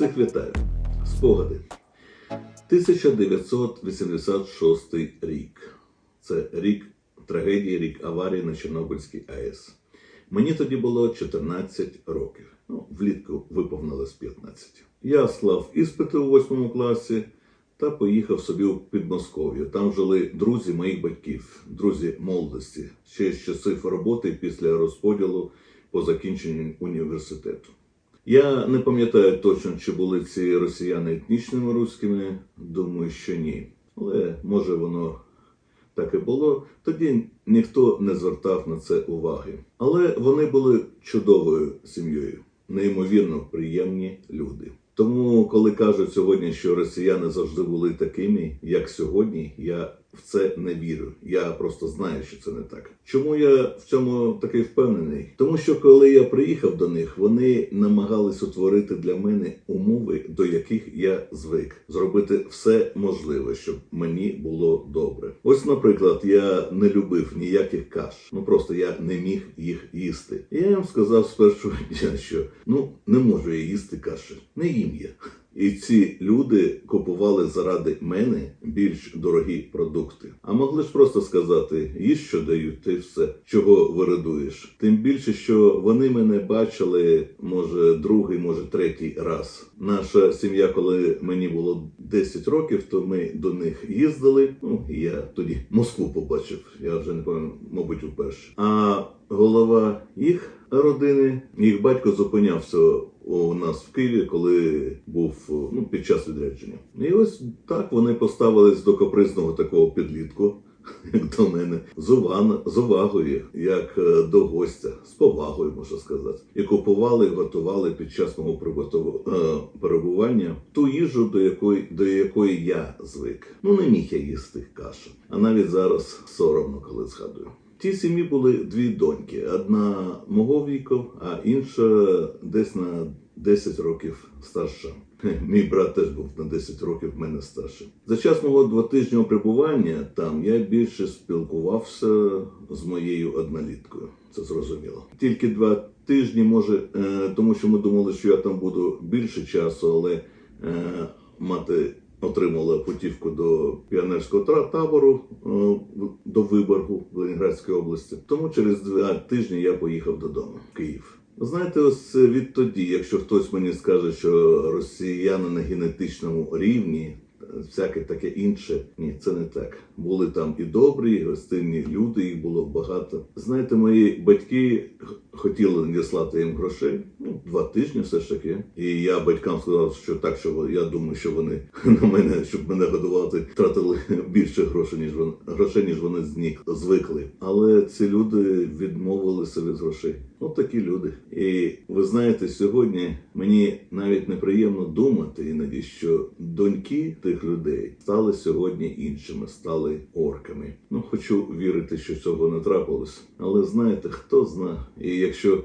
Вітаю. Спогади. 1986 рік. Це рік трагедії, рік аварії на Чорнобильській АЕС. Мені тоді було 14 років. Ну, влітку виповнилось 15. Я склав іспити у 8 класі та поїхав собі в Підмосков'я. Там жили друзі моїх батьків, друзі молодості, ще з часів роботи після розподілу по закінченню університету. Я не пам'ятаю точно, чи були ці росіяни етнічними руськими. Думаю, що ні. Але може воно так і було. Тоді ніхто не звертав на це уваги. Але вони були чудовою сім'єю, неймовірно приємні люди. Тому, коли кажуть сьогодні, що росіяни завжди були такими, як сьогодні, я в це не вірю. Я просто знаю, що це не так. Чому я в цьому такий впевнений? Тому що коли я приїхав до них, вони намагались утворити для мене умови, до яких я звик, зробити все можливе, щоб мені було добре. Ось, наприклад, я не любив ніяких каш. Ну просто я не міг їх їсти. І я їм сказав з першого дня, що ну не можу я їсти каші, не їм я. І ці люди купували заради мене більш дорогі продукти. А могли ж просто сказати: їж, що дають, ти все, чого вирадуєш. Тим більше, що вони мене бачили, може, другий, може, третій раз. Наша сім'я, коли мені було 10 років, то ми до них їздили. Ну, я тоді Москву побачив. Я вже не пам'ятаю, мабуть, уперше. А голова їх родини, їх батько зупинявся у нас в Києві, коли був ну, під час відрядження. І ось так вони поставились до капризного такого підлітку. Як до мене з увагою, з увагою, як е, до гостя, з повагою можна сказати, і купували, готували під час мого е, перебування ту їжу, до якої до якої я звик. Ну не міг я їсти кашу, а навіть зараз соромно, коли згадую. Тій сім'ї були дві доньки: одна мого віку, а інша десь на 10 років старша. Мій брат теж був на 10 років мене старший. За час мого двотижнього перебування там я більше спілкувався з моєю одноліткою. Це зрозуміло. Тільки два тижні, може, е, тому що ми думали, що я там буду більше часу, але е, мати отримала путівку до піонерського табору е, до Виборгу в Ленінградській області. Тому через два тижні я поїхав додому в Київ. Знаєте, ось відтоді, якщо хтось мені скаже, що росіяни на генетичному рівні, всяке таке інше, ні, це не так. Були там і добрі, і гостинні люди, їх було багато. Знаєте, мої батьки хотіли надіслати їм грошей. Ну, два тижні все ж таки. І я батькам сказав, що так, що я думаю, що вони на мене, щоб мене годувати, тратили більше грошей, ніж вони грошей, ніж вони з них звикли. Але ці люди відмовилися від грошей. От такі люди. І ви знаєте, сьогодні мені навіть неприємно думати іноді, що доньки тих людей стали сьогодні іншими, стали орками. Ну хочу вірити, що цього не трапилось. Але знаєте, хто зна, і якщо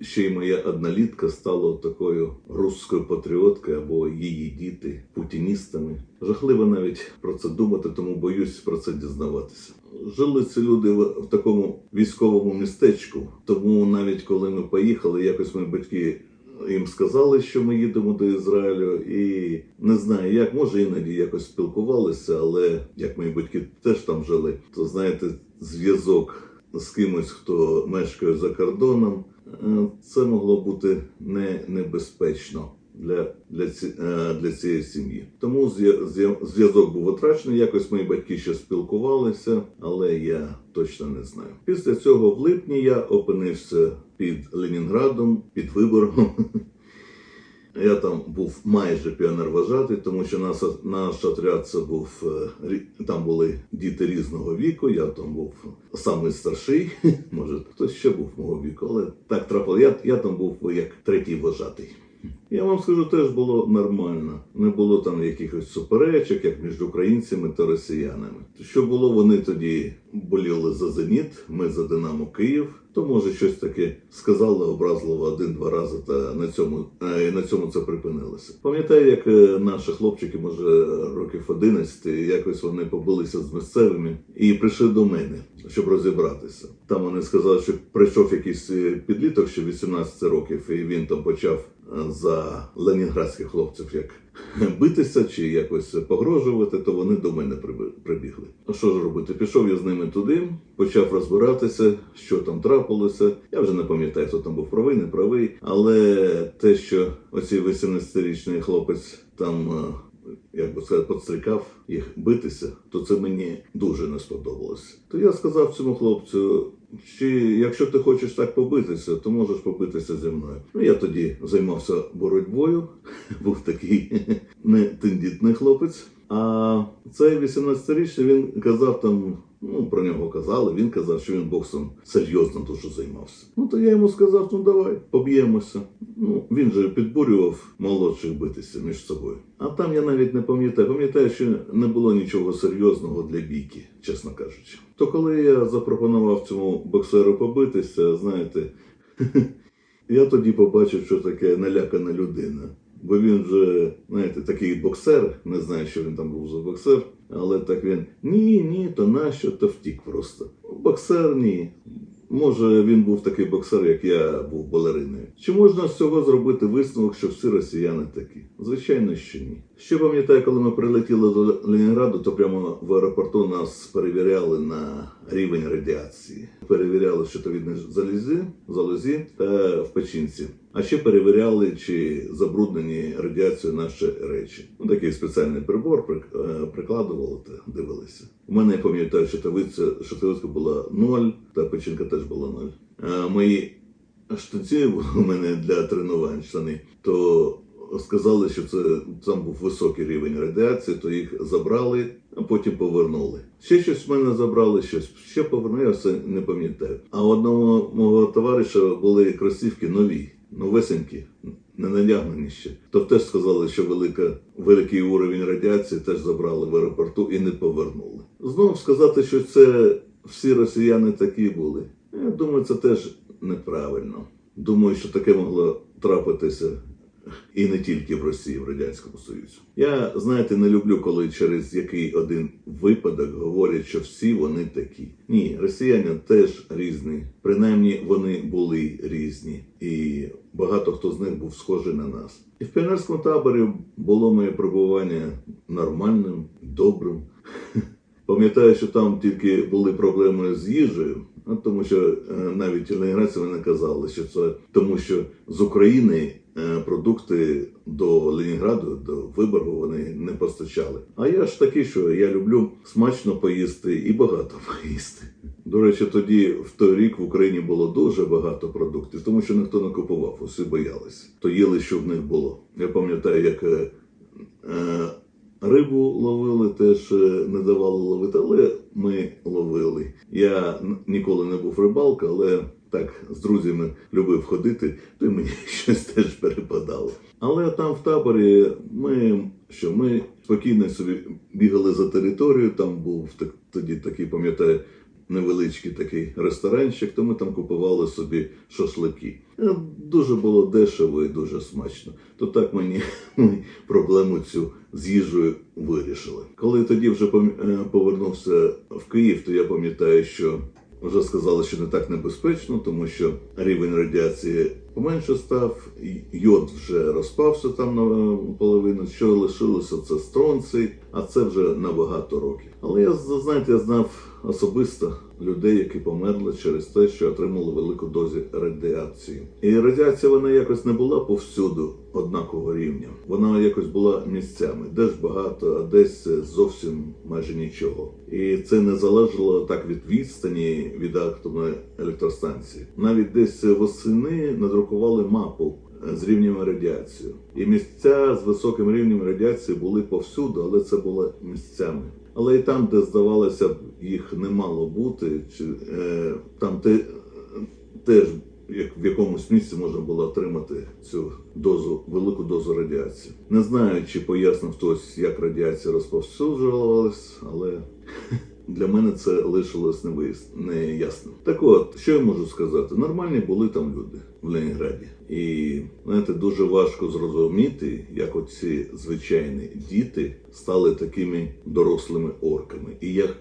ще й моя однолітка стала такою русською патріоткою або її діти путіністами. Жахливо навіть про це думати, тому боюсь про це дізнаватися. Жили ці люди в, такому військовому містечку, тому навіть коли ми поїхали, якось мої батьки. Їм сказали, що ми їдемо до Ізраїлю, і не знаю, як може іноді якось спілкувалися, але як мої батьки теж там жили, то знаєте, зв'язок з кимось, хто мешкає за кордоном, е, це могло бути не небезпечно для, для, е, для цієї сім'ї. Тому зв'я- зв'я- зв'язок був втрачений. Якось мої батьки ще спілкувалися, але я точно не знаю. Після цього в липні я опинився під Ленінградом, під Виборгом. Я там був майже піонер-вожатий, тому що наш, наш отряд це був е, там були діти різного віку. Я там був самий старший, може хтось ще був мого віку, але так трапило. Я, я там був як третій вожатий. Я вам скажу, теж було нормально. Не було там якихось суперечок, як між українцями та росіянами. Що було, вони тоді боліли за зеніт, ми за Динамо Київ. То може щось таке сказали образливо один-два рази, та на цьому е, і на цьому це припинилося. Пам'ятаю, як е, наші хлопчики, може років 11, якось вони побилися з місцевими і прийшли до мене, щоб розібратися. Там вони сказали, що прийшов якийсь е, підліток, ще 18 років, і він там почав за ленінградських хлопців як битися чи якось погрожувати, то вони до мене прибігли. А що ж робити? Пішов я з ними туди, почав розбиратися, що там трапилося. Я вже не пам'ятаю, хто там був правий, не правий. Але те, що оцей 18-річний хлопець там. Як би сказати, підстрікав їх битися, то це мені дуже не сподобалося. То я сказав цьому хлопцю, чи якщо ти хочеш так побитися, то можеш побитися зі мною. Ну я тоді займався боротьбою, був такий не тендітний хлопець. А цей 18-річний він казав там, ну про нього казали, він казав, що він боксом серйозно дуже займався. Ну то я йому сказав, ну давай, поб'ємося. Ну він же підбурював молодших битися між собою. А там я навіть не пам'ятаю. Пам'ятаю, що не було нічого серйозного для бійки, чесно кажучи. То коли я запропонував цьому боксеру побитися, знаєте, я тоді побачив, що таке налякана людина. Бо він же, знаєте, такий боксер, не знаю, що він там був за боксер, але так він ні, ні, то нащо, то втік просто. Боксер ні. Може, він був такий боксер, як я був балериною. Чи можна з цього зробити висновок, що всі росіяни такі? Звичайно, що ні. Ще пам'ятаю, коли ми прилетіли до Ленінграду, то прямо в аеропорту нас перевіряли на рівень радіації. Перевіряли щитовідні залізі, залозі та в печінці. А ще перевіряли, чи забруднені радіацією наші речі. Ну, такий спеціальний прибор е, прикладували та дивилися. У мене я пам'ятаю, щитовиця, щитовиця була ноль, та печінка теж була ноль. А мої штанці у мене для тренувань штани, то сказали, що це там був високий рівень радіації, то їх забрали, а потім повернули. Ще щось в мене забрали, щось ще повернули, я все не пам'ятаю. А одного мого товариша були кросівки нові, новесенькі. Не надягнені ще. То теж сказали, що велика, великий уровень радіації теж забрали в аеропорту і не повернули. Знову сказати, що це всі росіяни такі були. Я думаю, це теж неправильно. Думаю, що таке могло трапитися і не тільки в Росії, в Радянському Союзі. Я, знаєте, не люблю, коли через який один випадок говорять, що всі вони такі. Ні, росіяни теж різні. Принаймні вони були різні, і багато хто з них був схожий на нас. І в піонерському таборі було моє перебування нормальним, добрим. Пам'ятаю, що там тільки були проблеми з їжею, ну, тому що е, навіть ленінградці мене казали, що це тому, що з України продукти до Ленінграду, до Виборгу вони не постачали. А я ж такий, що я люблю смачно поїсти і багато поїсти. До речі, тоді в той рік в Україні було дуже багато продуктів, тому що ніхто не купував, усі боялися. То їли, що в них було. Я пам'ятаю, як е, е, Рибу ловили, теж е, не давали ловити, але ми ловили. Я ніколи не був рибалка, але так з друзями любив ходити, то й мені щось теж перепадало. Але там в таборі ми що ми спокійно собі бігали за територію. Там був так, тоді такий, пам'ятаю, невеличкий такий ресторанчик, то ми там купували собі шашлики. Е, Дуже було дешево і дуже смачно. То так мені проблему цю з їжею вирішили. Коли тоді вже е, повернувся в Київ, то я пам'ятаю, що вже сказали, що не так небезпечно, тому що рівень радіації поменше став, йод вже розпався там на половину. Що лишилося, це стронцій, а це вже на багато років. Але я знаєте, я знав особисто людей, які померли через те, що отримали велику дозу радіації. І радіація вона якось не була повсюду однакового рівня. Вона якось була місцями, десь багато, а десь зовсім майже нічого. І це не залежало так від відстані від атомної електростанції. Навіть десь восени надрукували мапу з рівнями радіації. І місця з високим рівнем радіації були повсюду, але це було місцями. Але і там, де здавалося б, їх не мало бути, чи е, там те, теж як в якомусь місці можна було отримати цю дозу, велику дозу радіації. Не знаю, чи пояснив хтось, як радіація розповсюджувалась, але для мене це лишилось неясним. Так от, що я можу сказати? Нормальні були там люди в Ленінграді. І знаєте, дуже важко зрозуміти, як оці звичайні діти стали такими дорослими орками, і як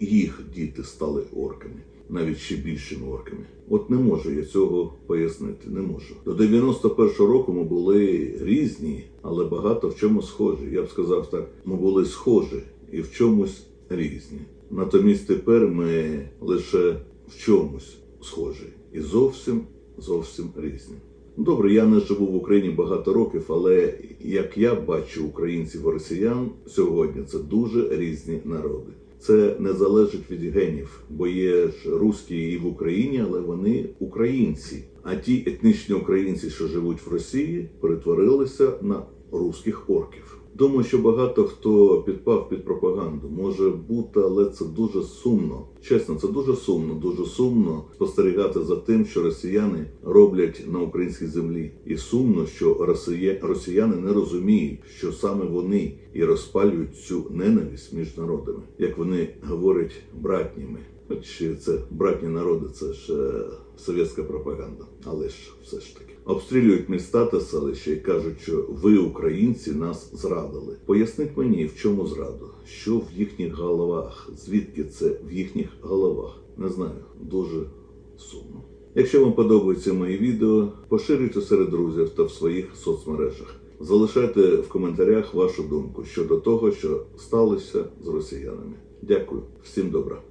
їх діти стали орками. навіть ще більшими орками. От не можу я цього пояснити, не можу. До 91-го року ми були різні, але багато в чому схожі. Я б сказав так, ми були схожі і в чомусь різні. Натомість тепер ми лише в чомусь схожі і зовсім зовсім різні. Добре, я не живу в Україні багато років, але як я бачу українців і росіян сьогодні, це дуже різні народи. Це не залежить від генів, бо є ж русські і в Україні, але вони українці. А ті етнічні українці, що живуть в Росії, перетворилися на русських орків. Думаю, що багато хто підпав під пропаганду. Може бути, але це дуже сумно. Чесно, це дуже сумно, дуже сумно спостерігати за тим, що росіяни роблять на українській землі. І сумно, що росія... росіяни не розуміють, що саме вони і розпалюють цю ненависть між народами, як вони говорять братніми. Хоч це братні народи, це ж е, совєтська пропаганда, але ж все ж таки обстрілюють міста та селища і кажуть, що ви, українці, нас зрадили. Поясніть мені, в чому зраду, що в їхніх головах, звідки це в їхніх головах? Не знаю, дуже сумно. Якщо вам подобаються мої відео, поширюйте серед друзів та в своїх соцмережах. Залишайте в коментарях вашу думку щодо того, що сталося з росіянами. Дякую, всім добра.